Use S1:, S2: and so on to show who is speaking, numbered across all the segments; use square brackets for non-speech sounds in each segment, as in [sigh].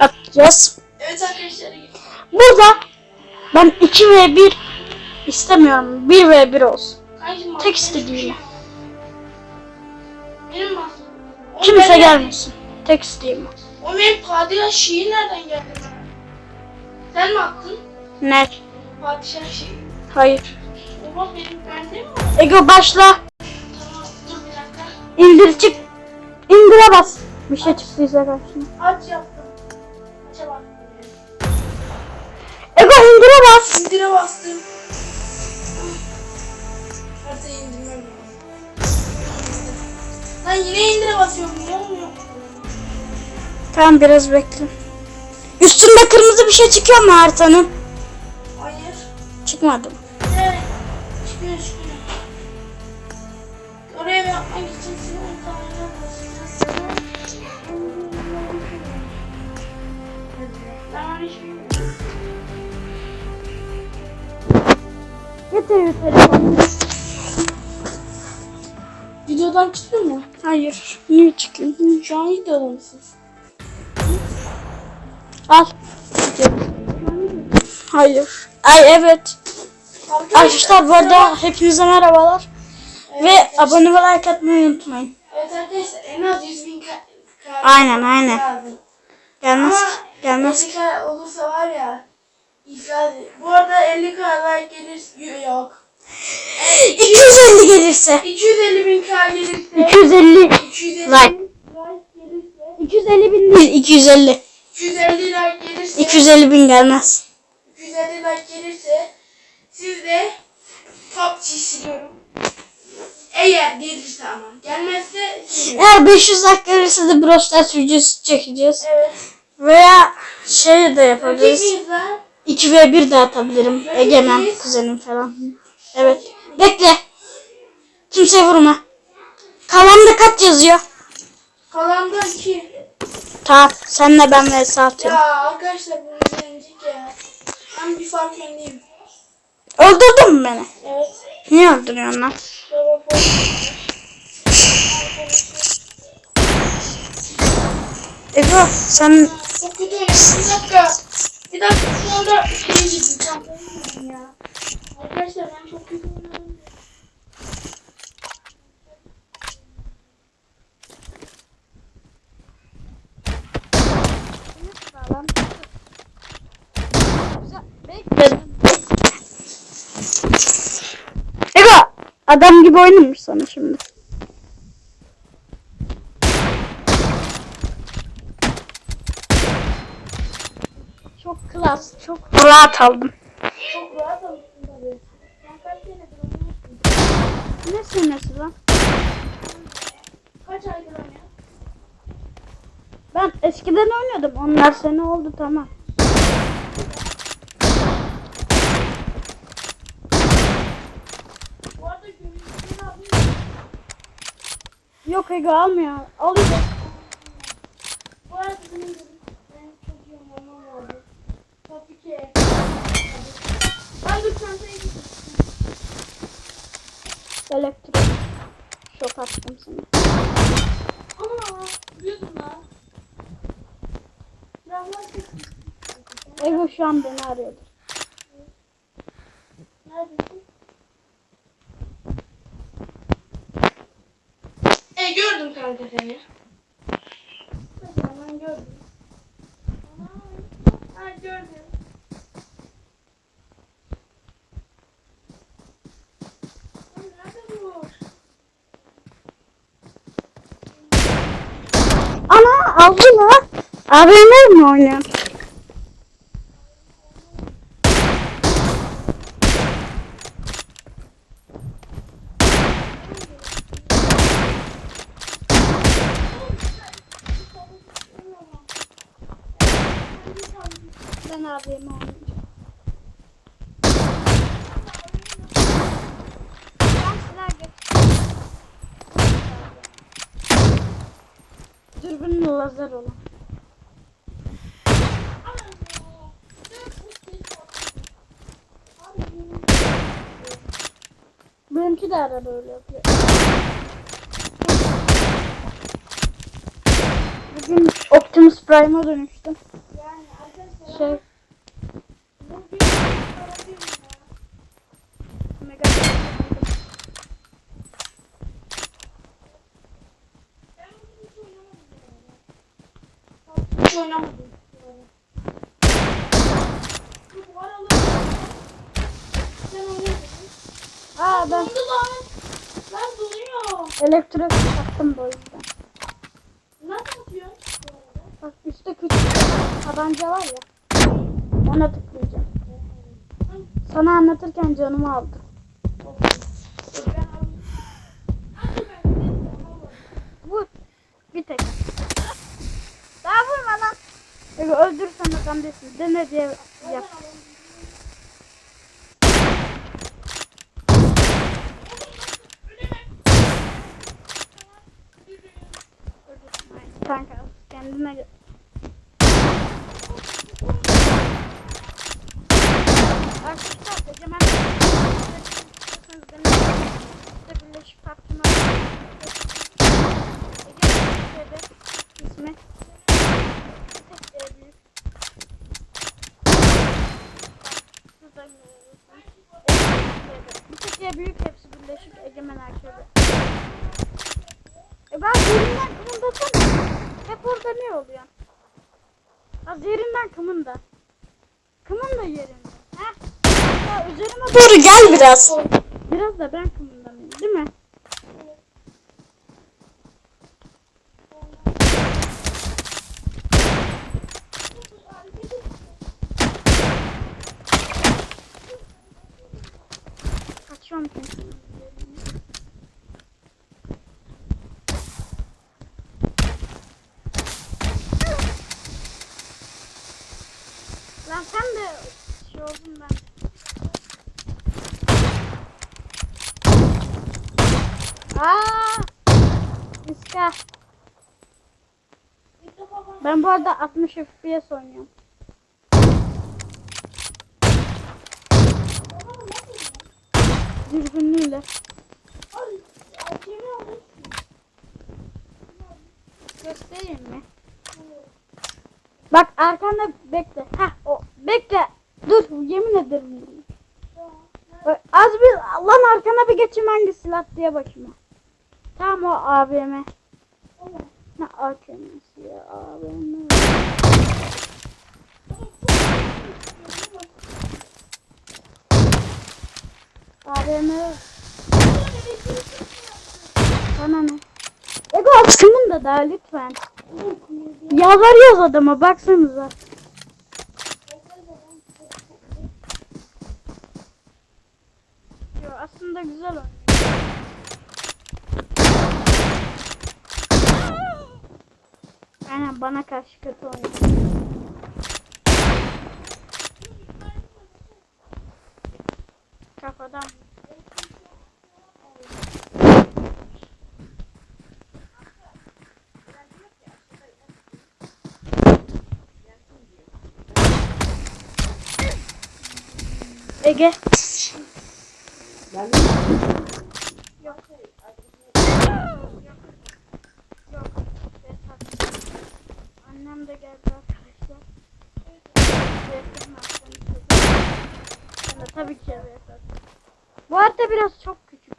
S1: atacağız.
S2: Evet arkadaşlar.
S1: Burada ben 2 v 1 istemiyorum. 1 v 1 olsun.
S2: Kancım
S1: Tek istediğim.
S2: Benim mi? O
S1: Kimse
S2: benim-
S1: gelmesin. Tek isteğim. o.
S2: O benim padişah şiir nereden geldi? Sen mi attın?
S1: Ne?
S2: Padişah şiir.
S1: Hayır.
S2: Oha benim bende mi?
S1: Ego başla.
S2: Tamam dur bir dakika.
S1: İndir çık. İndire bas. Bir şey çıktıysa karşına.
S2: Aç yaptım.
S1: İndire bas.
S2: İndire bastım. Haritayı indirmem lazım. Lan yine indire basıyorum. Niye olmuyor?
S1: Tamam biraz bekle. Üstünde kırmızı bir şey çıkıyor mu haritanın?
S2: Hayır.
S1: Çıkmadı mı?
S2: Evet. Çıkıyor çıkıyor. Oraya yapmak
S1: Getir telefonu.
S2: Videodan çıktı mı?
S1: Hayır. Niye çıkıyor?
S2: Şu an videoda mısın?
S1: Al. Hayır. Ay evet. Arkadaşlar bu arada hepinize merhabalar. Ve abone ve like atmayı unutmayın.
S2: Evet arkadaşlar en az 100 bin
S1: Aynen, aynen. Gelmez. Gelmez.
S2: 50 k olursa var ya Bu arada 50 k like gelir yok. [laughs]
S1: 250 gelirse.
S2: 250 bin k gelirse
S1: 250
S2: 250
S1: like.
S2: gelirse
S1: 250 bin değil 250.
S2: 250 like gelirse
S1: 250 bin gelmez.
S2: 250 like gelirse siz de PUBG siliyorum. Eğer gelirse ama gelmezse siliyorum.
S1: Eğer 500 like gelirse de Brawl Stars videosu çekeceğiz.
S2: Evet.
S1: Veya şey de yapabiliriz.
S2: miyiz lan?
S1: 2 ve 1 de atabilirim. Egemen kuzenim falan. Evet. Bekle. Kimseye vurma. Kalanında kaç yazıyor?
S2: Kalan da 2.
S1: Tamam. Senle ben vs atıyorum.
S2: Ya arkadaşlar bunu yenecek ya. Ben bir fark öndeyim.
S1: Öldürdün mü beni?
S2: Evet.
S1: Niye öldürüyorsun lan? Ego sen
S2: oynadım. Bir dakika. Bir dakika şu anda. Çantayı yedim ya. Arkadaşlar ben çok kötü oynadım.
S1: Ego adam gibi oynamış sana şimdi. Çok klas, çok rahat aldım.
S2: Çok rahat alıştım tabii. Ben kaç senedir oynuyorsun?
S1: Ne senesi lan?
S2: Kaç aydır oynuyorsun?
S1: Ben eskiden oynuyordum. Onlar sene oldu tamam. Yok Ego almıyor. Alıyor.
S2: Bu arada benim çok iyi oynamam lazım. Tabii ki. Ben dur çantayı getirdim.
S1: Elektrik. Şok attım sana.
S2: Ana biliyordum kesin.
S1: Ego şu an beni arıyordu.
S2: Neredesin? E gördüm kanka seni. Ben gördüm. Ana, Ha gördüm.
S1: Ana aldı lan. AVM mi oynuyorsun? Ben AVM oynuyorum. Dürbünün lazer olan. Benimki de arada öyle yapıyor. Bugün Optimus Prime'a dönüştüm. şey.
S2: Bu bir arabiyim ya.
S1: Mega
S2: Ben bunu hiç oynamadım yani. Hiç oynamadım.
S1: Aa ben.
S2: Lan donuyor.
S1: elektrik taktım bu yüzden.
S2: Nasıl atıyorsun?
S1: Bak üstte küçük tabanca var ya. Ona tıklayacağım. Sana anlatırken canımı aldı.
S2: Ben aldım. Hadi ben gidelim, tamam mı?
S1: Vur. Bir tek. Daha vurma lan. Peki öldürürsen adam desin. Dene diye yap. Kanka kendine gel. Arkadaşlar işte Birleşik Partimi Egemen ismi tek e, büyük Şuradan ya büyük hepsi Birleşik Egemen Erkebe. E ben yerinden kımıldasana. Hep orada ne oluyor? Az yerinden kımında. Kımında yerinde. Heh. Ya üzerime doğru gel biraz. Biraz da ben kımındamayayım değil mi? Çünkü. Lan sen de şey oldun ben. Aa! İska. Ben bu arada 60 FPS oynuyorum.
S2: Bana mı ne dedin?
S1: Dürbünlüyle. Göstereyim mi? Bak arkanda bekle. Heh o bekle. Dur yemin ederim. Bak, az bir lan arkana bir geçeyim hangi silah diye bakayım. Tamam o AVM. Ne AKM'si ya AVM. AVM. Bana ne? Ego askımın da daha lütfen. Yalvarıyoruz adama baksanıza. Yo, aslında güzel oynuyor. Aynen bana karşı kötü oynuyor. Kafadan. Ege. Yok. Yok. Yasak. Annem de geldi arkadaşlar. Yasak mahkemesi. Ben de tabii ki eve yasak. Bu arada biraz çok küçük.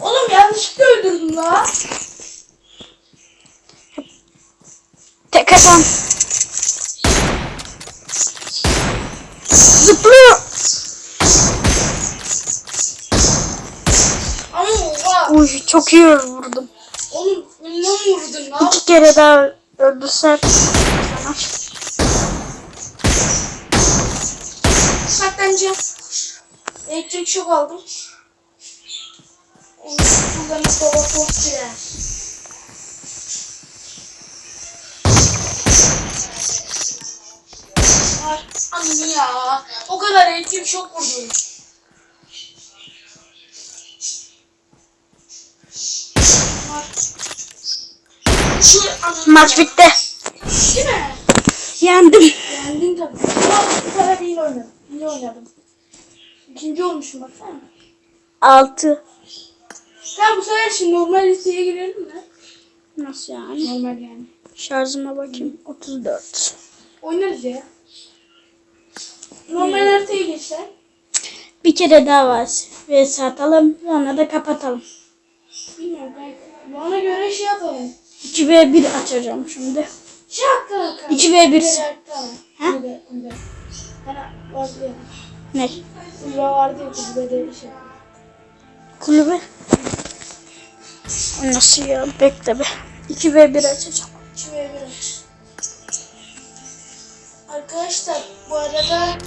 S2: Oğlum yanlışlıkla öldürdüm la.
S1: Tek adam. Zıplıyor.
S2: Ama oha.
S1: Uy çok iyi vurdum.
S2: Vurdun la.
S1: İki kere daha öldürsem sana.
S2: Saklanacağım. Elektrik şok aldım. Onu kullanıp baba girer. Var. Anne ya. O kadar elektrik şok vurdum. Şu ananı
S1: Maç bitti.
S2: Değil mi?
S1: Yendim.
S2: Yendin tabii. Bu sefer iyi oynadım. İyi oynadım. İkinci olmuşum baksana.
S1: 6.
S2: Tamam bu sefer şimdi normal listeye girelim mi?
S1: Nasıl yani?
S2: Normal yani.
S1: Şarjıma bakayım. 34.
S2: Oynarız ya. Normal haritaya geçsen.
S1: Bir kere daha var. Ve satalım. Sonra da kapatalım.
S2: Bilmiyorum. Bana göre şey yapalım.
S1: 2 ve 1 açacağım şimdi.
S2: Bakalım.
S1: 2 ve 1.
S2: Ha?
S1: Ne?
S2: Kulübe vardı ya kulübede şey.
S1: Kulübe. Nasıl ya? Bekle be. 2 ve 1 açacağım.
S2: Şuraya bir aç. Arkadaşlar bu arada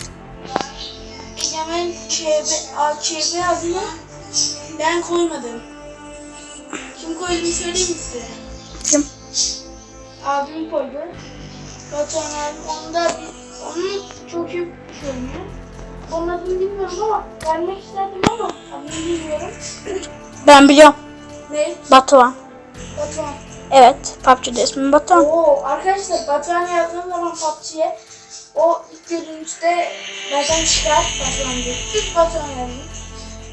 S2: Egemen KB, AKB adını ben koymadım. Kim koyduğunu söyleyeyim size?
S1: Kim?
S2: Abim koydu. Batuhan abim onda bir, onun çok iyi söylüyor. Onun adını bilmiyorum ama vermek isterdim ama adını bilmiyorum.
S1: Ben biliyorum.
S2: Ne?
S1: Batuhan.
S2: Batuhan.
S1: Evet. PUBG'de ismim Batuhan.
S2: Oo arkadaşlar Batuhan yazdığım zaman PUBG'ye o ilk görünüşte zaten çıkar Batuhan diye. İlk Batuhan yazdım.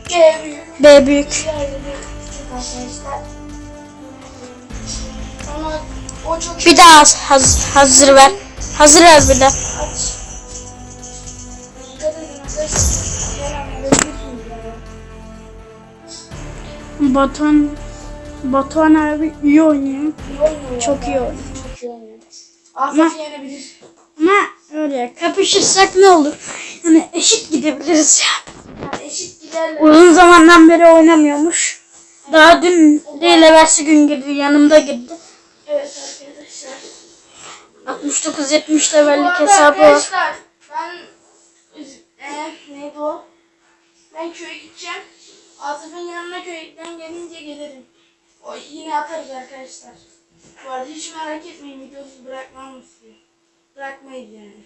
S2: G büyük.
S1: B büyük.
S2: Küçük arkadaşlar. Ama o çok
S1: Bir daha haz- haz- hazır ver. Hazır ver bir de.
S2: aç.
S1: Batuhan Batuhan abi iyi oynuyor.
S2: İyi oynuyor.
S1: Çok iyi oynuyor.
S2: Çok iyi oynuyor. Afet yenebilir.
S1: Ama öyle kapışırsak ne olur? Yani eşit gidebiliriz ya.
S2: Yani eşit giderler.
S1: Uzun zamandan beri oynamıyormuş. Daha dün değil evvelsi gün girdi yanımda girdi.
S2: Evet arkadaşlar.
S1: 69-70
S2: Bu
S1: levellik
S2: arada
S1: hesabı var.
S2: arkadaşlar ben e, neydi o? Ben köye gideceğim. Atıf'ın yanına köyden gelince gelirim. O yine atarız arkadaşlar. Bu arada hiç merak etmeyin videosuz bırakmam sizi. Bırakmayız yani.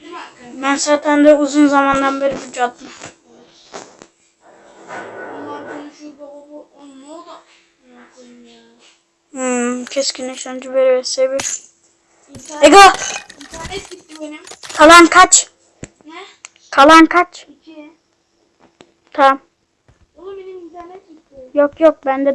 S2: Değil mi arkadaşlar?
S1: Ben zaten de uzun zamandan beri video atmıyorum.
S2: Onlar konuşuyor baba bu. O ne oldu? Ne koyayım ya.
S1: Hmm, keskin nişancı beri vs 1.
S2: İnternet,
S1: Ego
S2: internet gitti benim.
S1: kalan kaç?
S2: Ne?
S1: Kalan kaç?
S2: İki.
S1: Tamam.
S2: Oğlum benim internet gitti.
S1: Yok yok bende de